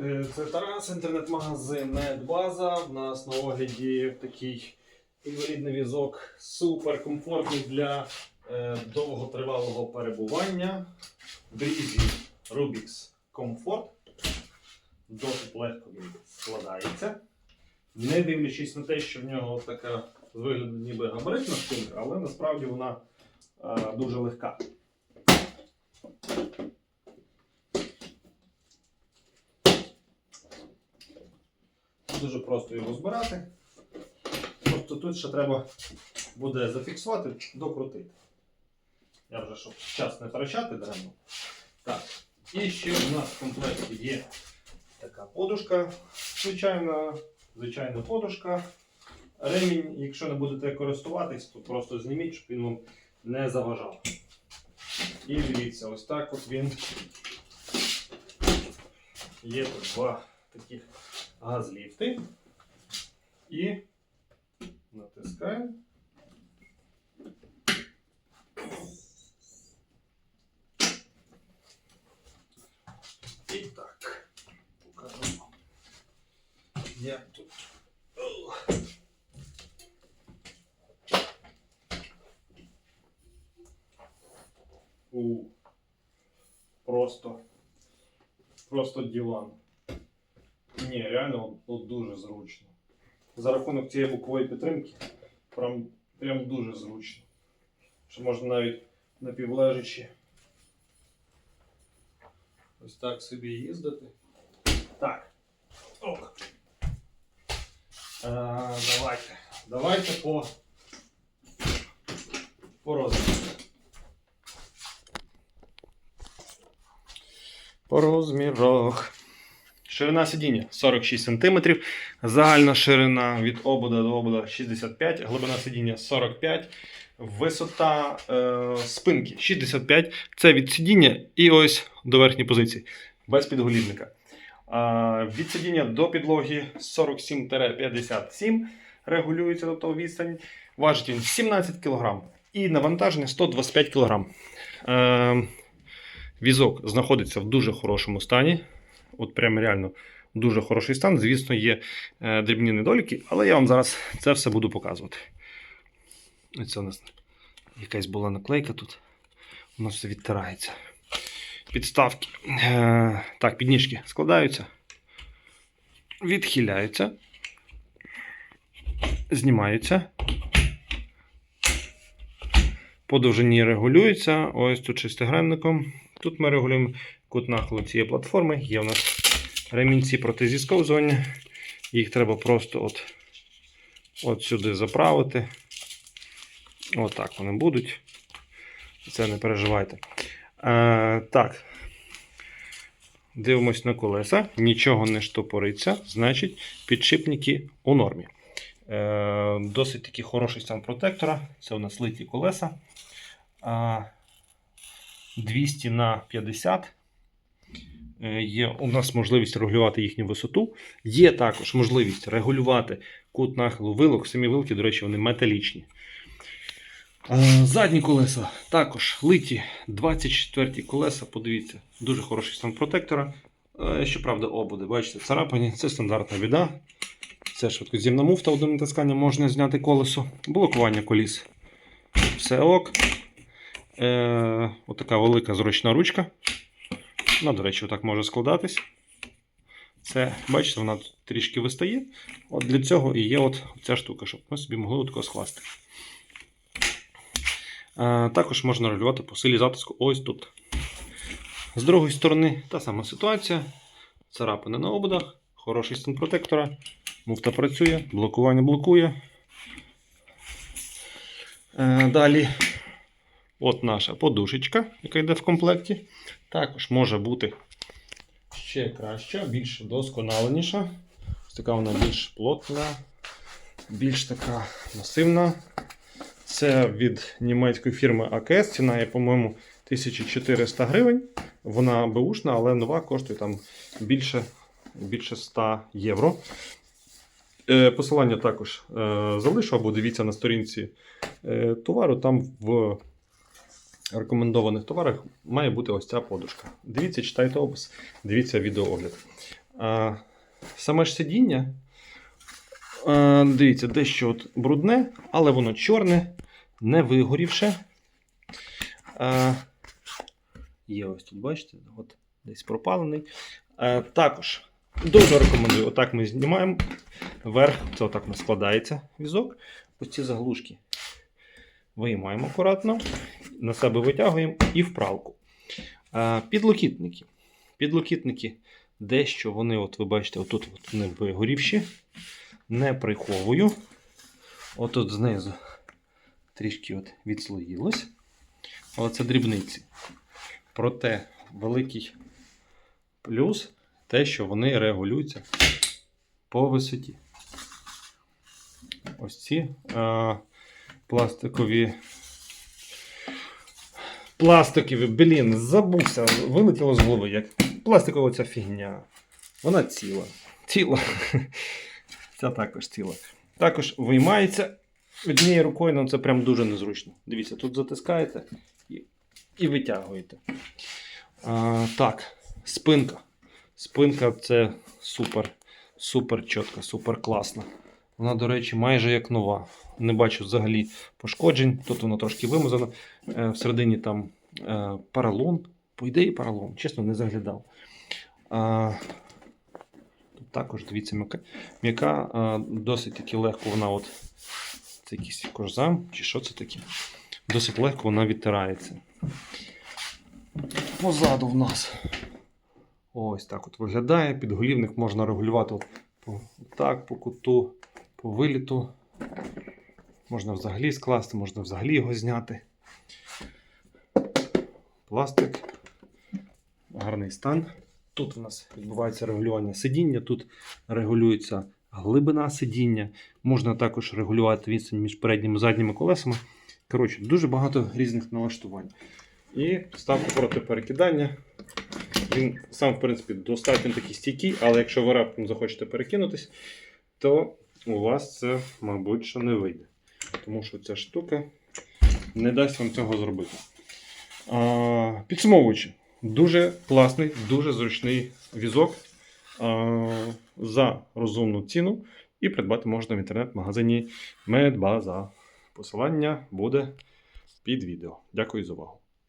Е, Це Тарас, інтернет-магазин Нетбаза. У нас на огляді такий інвалідний візок, супер комфортний для е, довготривалого перебування. Брізі Rubix Comfort. Досить легко він складається. Не дивлячись на те, що в нього така з ніби габаритна спинка, але насправді вона е, дуже легка. Дуже просто його збирати. Тобто тут ще треба буде зафіксувати, докрутити. Я вже щоб час не втрачати даремно. Так. І ще у нас в комплекті є така подушка. Звичайна, звичайна подушка. Ремінь, якщо не будете користуватись, то просто зніміть, щоб він вам не заважав. І дивіться, ось так от він. Є тут два таких газліфти. І натискаємо. І так. Покажу. вам, Як тут. О. У. Просто. Просто диван. Ні, реально от дуже зручно. За рахунок цієї бокової підтримки прям, прям дуже зручно. Що можна навіть напівлежачи ось так собі їздити. Так. Ок. А, давайте. Давайте по, по розміру. По розмірах. Ширина сидіння 46 см, загальна ширина від обода до обода 65 глибина сидіння 45 висота е, спинки 65 це від сидіння і ось до верхньої позиції, без підголівника. А, від сидіння до підлоги 47-57 регулюється до того відстань. Важить він 17 кг і навантаження 125 кг. Е, візок знаходиться в дуже хорошому стані. От прям реально дуже хороший стан. Звісно, є е, дрібні недоліки, але я вам зараз це все буду показувати. Це у нас якась була наклейка тут. Воно все відтирається. Підставки. Е, так, підніжки складаються, відхиляються, знімаються. По довжині регулюються. Ось тут шестигранником. Тут ми регулюємо кут нахилу цієї платформи. Є у нас ремінці проти зісковзування. Їх треба просто от, от сюди заправити. Отак вони будуть. Це не переживайте. Е, так. Дивимось на колеса. Нічого не штопориться, значить, підшипники у нормі. Е, досить такий хороший стан протектора. Це у нас литі колеса. А, 200 на 50. Е, Є у нас можливість регулювати їхню висоту. Є також можливість регулювати кут нахилу вилок. Самі вилки, до речі, вони металічні. Е, Задні колеса також литі 24 колеса. Подивіться, дуже хороший стан протектора. Е, Щоправда, обуди, бачите, царапані. Це стандартна біда. Це швидкоз'ємна муфта, одним натисканням можна зняти колесо. Блокування коліс. Все ок. Е, отака велика зручна ручка. Вона, до речі, отак може складатись. Це, бачите, вона тут трішки вистає. От для цього і є от ця штука, щоб ми собі могли отако скласти. Е, також можна регулювати по силі затиску ось тут. З другої сторони та сама ситуація. Царапини на ободах, хороший стан протектора. Муфта працює, блокування блокує. Е, далі от наша подушечка, яка йде в комплекті. Також може бути ще краща, більш досконаленіша. Ось така вона більш плотна, більш така масивна. Це від німецької фірми АКС. Ціна є, по-моєму, 1400 гривень. Вона беушна, але нова коштує там більше, більше 100 євро. Е, Посилання також е, залишу або дивіться на сторінці е, товару. Там в рекомендованих товарах має бути ось ця подушка. Дивіться, читайте опис, дивіться відеоогляд. А, саме ж сидіння, а, дивіться, дещо от брудне, але воно чорне, не вигорівше. А, є ось тут, бачите, от десь пропалений. А, також дуже рекомендую, отак ми знімаємо верх, це отак у нас складається візок. Ось ці заглушки виймаємо акуратно, на себе витягуємо і в пралку. А, підлокітники. Підлокітники дещо вони, от ви бачите, отут от вони вигорівші. Не приховую. Отут знизу трішки от відслоїлось. Але це дрібниці. Проте великий плюс те, що вони регулюються по висоті. Ось ці а, пластикові. Пластикові, блін, забувся, вилетіло з голови. Як пластикова ця фігня. Вона ціла. Ціла. Ця також ціла. Також виймається однією рукою, ну це прям дуже незручно. Дивіться, тут затискаєте і, і витягуєте. А, так, спинка. Спинка це супер, супер чітка, супер класна. Вона, до речі, майже як нова. Не бачу взагалі пошкоджень. Тут вона трошки вимазана. Е, Всередині там е, поролон. По ідеї поролон, чесно, не заглядав. Тут також, дивіться, м'яка. Досить таки легко вона от. Це якийсь кожзам, чи що це таке? Досить легко вона відтирається. Позаду в нас. Ось так от виглядає. Підголівник можна регулювати так, по куту, по виліту. Можна взагалі скласти, можна взагалі його зняти. Пластик. Гарний стан. Тут у нас відбувається регулювання сидіння, тут регулюється глибина сидіння. Можна також регулювати відстань між передніми і задніми колесами. Коротше, дуже багато різних налаштувань. І ставка проти перекидання. Він сам, в принципі, достатньо такий стійкий, але якщо ви раптом захочете перекинутись, то у вас це, мабуть, що не вийде. Тому що ця штука не дасть вам цього зробити. А, підсумовуючи, дуже класний, дуже зручний візок а, за розумну ціну. І придбати можна в інтернет-магазині Медбаза. Посилання буде під відео. Дякую за увагу.